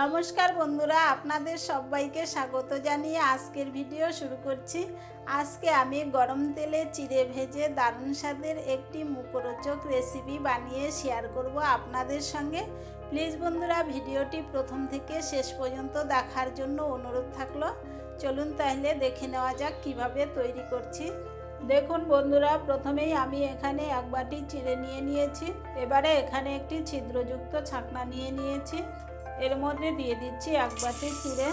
নমস্কার বন্ধুরা, আপনাদের সবাইকে স্বাগত জানিয়ে আজকের ভিডিও শুরু করছি। আজকে আমি গরম তেলে চিড়ে ভেজে দারুণ স্বাদের একটি মুখরোচক রেসিপি বানিয়ে শেয়ার করব আপনাদের সঙ্গে। প্লিজ বন্ধুরা, ভিডিওটি প্রথম থেকে শেষ পর্যন্ত দেখার জন্য অনুরোধ থাকল। চলুন তাহলে দেখে নেওয়া যাক কীভাবে তৈরি করছি। দেখুন বন্ধুরা, প্রথমেই আমি এখানে এক বাটি চিড়ে নিয়ে নিয়েছি। এবারে এখানে একটি ছিদ্রযুক্ত ছাকনা নিয়ে নিয়েছি। এর মধ্যে দিয়ে দিচ্ছি এক বাটি চিড়ে।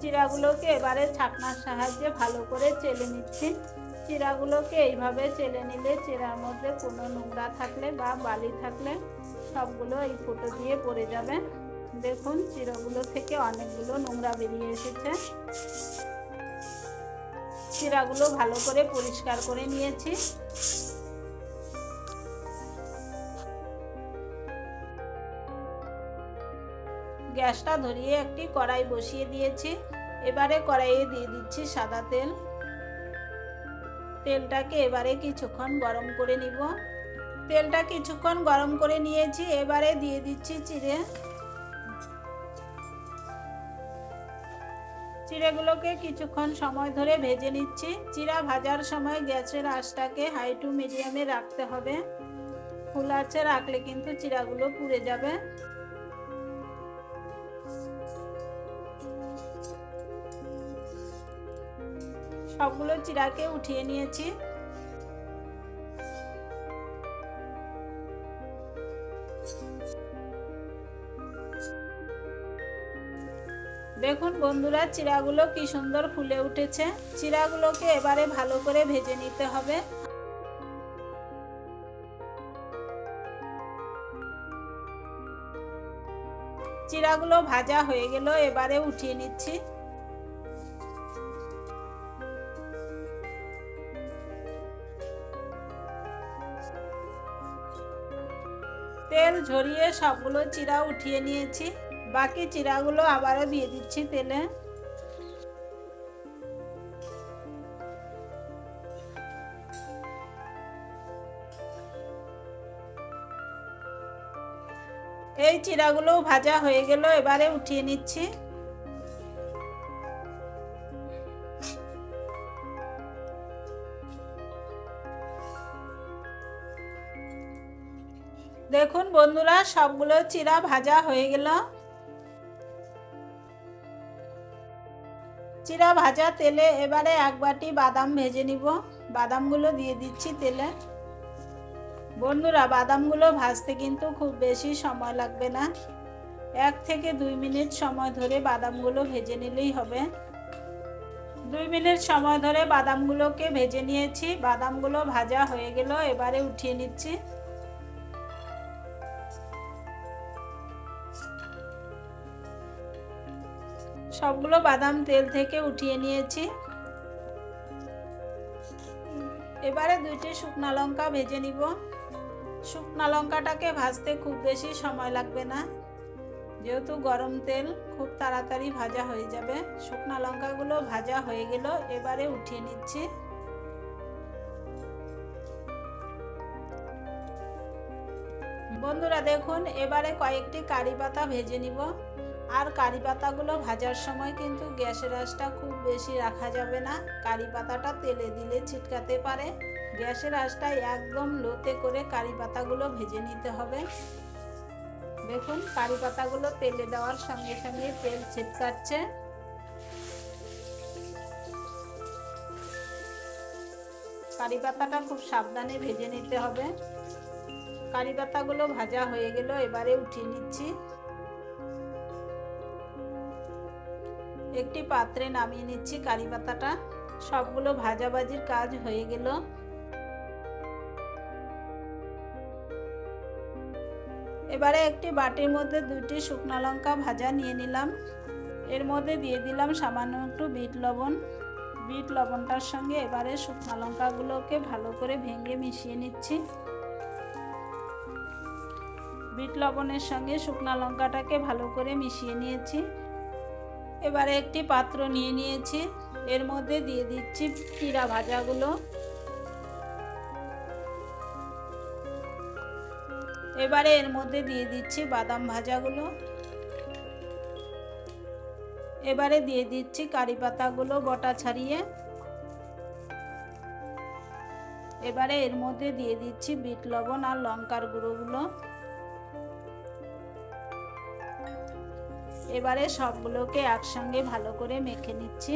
চিড়াগুলোকে এবারে ছাকনার সাহায্যে ভালো করে চেলে নিচ্ছি। চিড়াগুলোকে এইভাবে চেলে নিলে চিড়ার মধ্যে কোনো নোংরা থাকলে বা বালি থাকলে সবগুলো এই ফুটো দিয়ে পড়ে যাবে। দেখুন, চিড়াগুলো থেকে অনেকগুলো নোংরা বেরিয়ে এসেছে। চিড়াগুলো ভালো করে পরিষ্কার করে নিয়েছি। গ্যাসটা ধরিয়ে একটি কড়াই বসিয়ে দিয়েছি। এবারে কড়াইয়ে দিয়ে দিচ্ছি সাদা তেল। তেলটাকে এবারে কিছুক্ষণ গরম করে নিব। তেলটা কিছুক্ষণ গরম করে নিয়েছি, এবারে দিয়ে দিচ্ছি চিড়ে। চিড়েগুলোকে কিছুক্ষণ সময় ধরে ভেজে নিচ্ছি। চিড়া ভাজার সময় গ্যাসের আঁচটাকে হাই টু মিডিয়ামে রাখতে হবে। ফুল আঁচে রাখলে কিন্তু চিড়াগুলো পুড়ে যাবে। সবগুলো চিড়াকে উঠিয়ে নিয়েছি। দেখুন বন্ধুরা চিড়াগুলো কি সুন্দর ফুলে উঠেছে। চিড়াগুলোকে এবারে ভালো করে ভেজে নিতে হবে। চিড়াগুলো ভাজা হয়ে গেল, এবারে উঠিয়ে নিচ্ছি। তেল ঝরিয়ে সবগুলো চিরা উঠিয়ে নিয়েছি। বাকি চিরাগুলো আবারও দিয়ে দিচ্ছি তেলে। এই চিরাগুলো ভাজা হয়ে গেল, এবারে উঠিয়ে নিচ্ছি। দেখুন বন্ধুরা, সবগুলো চিরা ভাজা হয়ে গেল। চিরা ভাজা তেলে এবারে এক বাটি বাদাম ভেজে নিব। বাদামগুলো দিয়ে দিচ্ছি তেলে। বন্ধুরা, বাদামগুলো ভাজতে কিন্তু খুব বেশি সময় লাগবে না। এক থেকে দুই মিনিট সময় ধরে বাদামগুলো ভেজে নিলেই হবে। দুই মিনিট সময় ধরে বাদামগুলোকে ভেজে নিয়েছি। বাদামগুলো ভাজা হয়ে গেল, এবারে উঠিয়ে নিচ্ছি। সবগুলো বাদাম তেল থেকে উঠিয়ে নিয়েছি। এবারে দুইটি শুকনো লঙ্কা ভেজে নিব। শুকনো লঙ্কাটাকে ভাজতে খুব বেশি সময় লাগবে না। যেহেতু গরম তেল, খুব তাড়াতাড়ি ভাজা হয়ে যাবে। শুকনো লঙ্কাগুলো ভাজা হয়ে গেল, এবারে উঠিয়ে নিচ্ছি। বন্ধুরা দেখুন, এবারে কয়েকটি কারি পাতা ভেজে নিব। আর কারি পাতাগুলো ভাজার সময় কিন্তু গ্যাসের আঁচটা খুব বেশি রাখা যাবে না। কারি পাতাটা তেলে দিলে ছিটকাতে পারে। গ্যাসের আঁচটা একদম লোতে করে কারি পাতাগুলো ভেজে নিতে হবে। দেখুন, কারি পাতাগুলো তেলে দেওয়ার সঙ্গে সঙ্গে তেল ছিটকাচ্ছে। কারি পাতাটা খুব সাবধানে ভেজে নিতে হবে। কারি পাতাগুলো ভাজা হয়ে গেল, এবারে উঠিয়ে নিচ্ছি। একটি পাত্রে নামিয়ে নিচ্ছি কারি পাতাটা। সবগুলো ভাজাভাজির কাজ হয়ে গেল। এবারে একটি বাটির মধ্যে দুটি শুকনো লঙ্কা ভাজা নিয়ে নিলাম। এর মধ্যে দিয়ে দিলাম সামান্য একটু বিট লবণ। বিট লবণটার সঙ্গে এবারে শুকনো লঙ্কাগুলোকে ভালো করে ভেঙে মিশিয়ে নিচ্ছি। বিট লবণের সঙ্গে শুকনো লঙ্কাটাকে ভালো করে মিশিয়ে নিয়েছি। এবারে একটি পাত্র নিয়ে নিয়েছি। এর মধ্যে দিয়ে দিচ্ছি চিরা ভাজাগুলো। এবারে এর মধ্যে দিয়ে দিচ্ছি বাদাম ভাজাগুলো। এবারে দিয়ে দিচ্ছি কারি পাতাগুলো বটা ছাড়িয়ে। এবারে এর মধ্যে দিয়ে দিচ্ছি বিট লবণ আর লঙ্কার গুঁড়োগুলো। এবারে সবগুলোকে একসঙ্গে ভালো করে মেখে নিচ্ছি।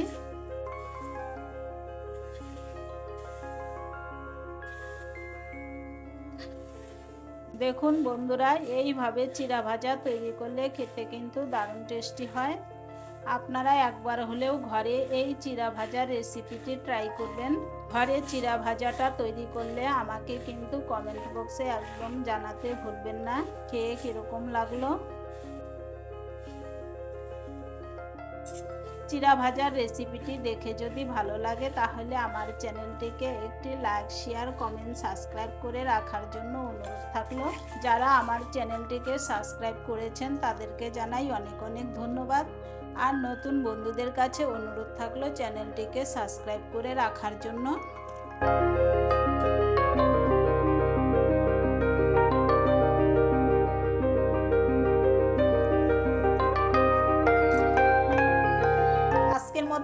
দেখুন বন্ধুরা, এইভাবে চিরা ভাজা তৈরি করলে খেতে কিন্তু দারুণ টেস্টি হয়। আপনারা একবার হলেও ঘরে এই চিরা ভাজার রেসিপিটি ট্রাই করবেন। ঘরে চিরা ভাজাটা তৈরি করলে আমাকে কিন্তু কমেন্ট বক্সে একদম জানাতে ভুলবেন না, খেয়ে কীরকম লাগল। চিরা ভাজার রেসিপিটি দেখে যদি ভালো লাগে, তাহলে আমার চ্যানেলটিকে একটি লাইক শেয়ার কমেন্ট সাবস্ক্রাইব করে রাখার জন্য অনুরোধ থাকল। যারা আমার চ্যানেলটিকে সাবস্ক্রাইব করেছেন, তাদেরকে জানাই অনেক অনেক ধন্যবাদ। আর নতুন বন্ধুদের কাছে অনুরোধ থাকল চ্যানেলটিকে সাবস্ক্রাইব করে রাখার জন্য।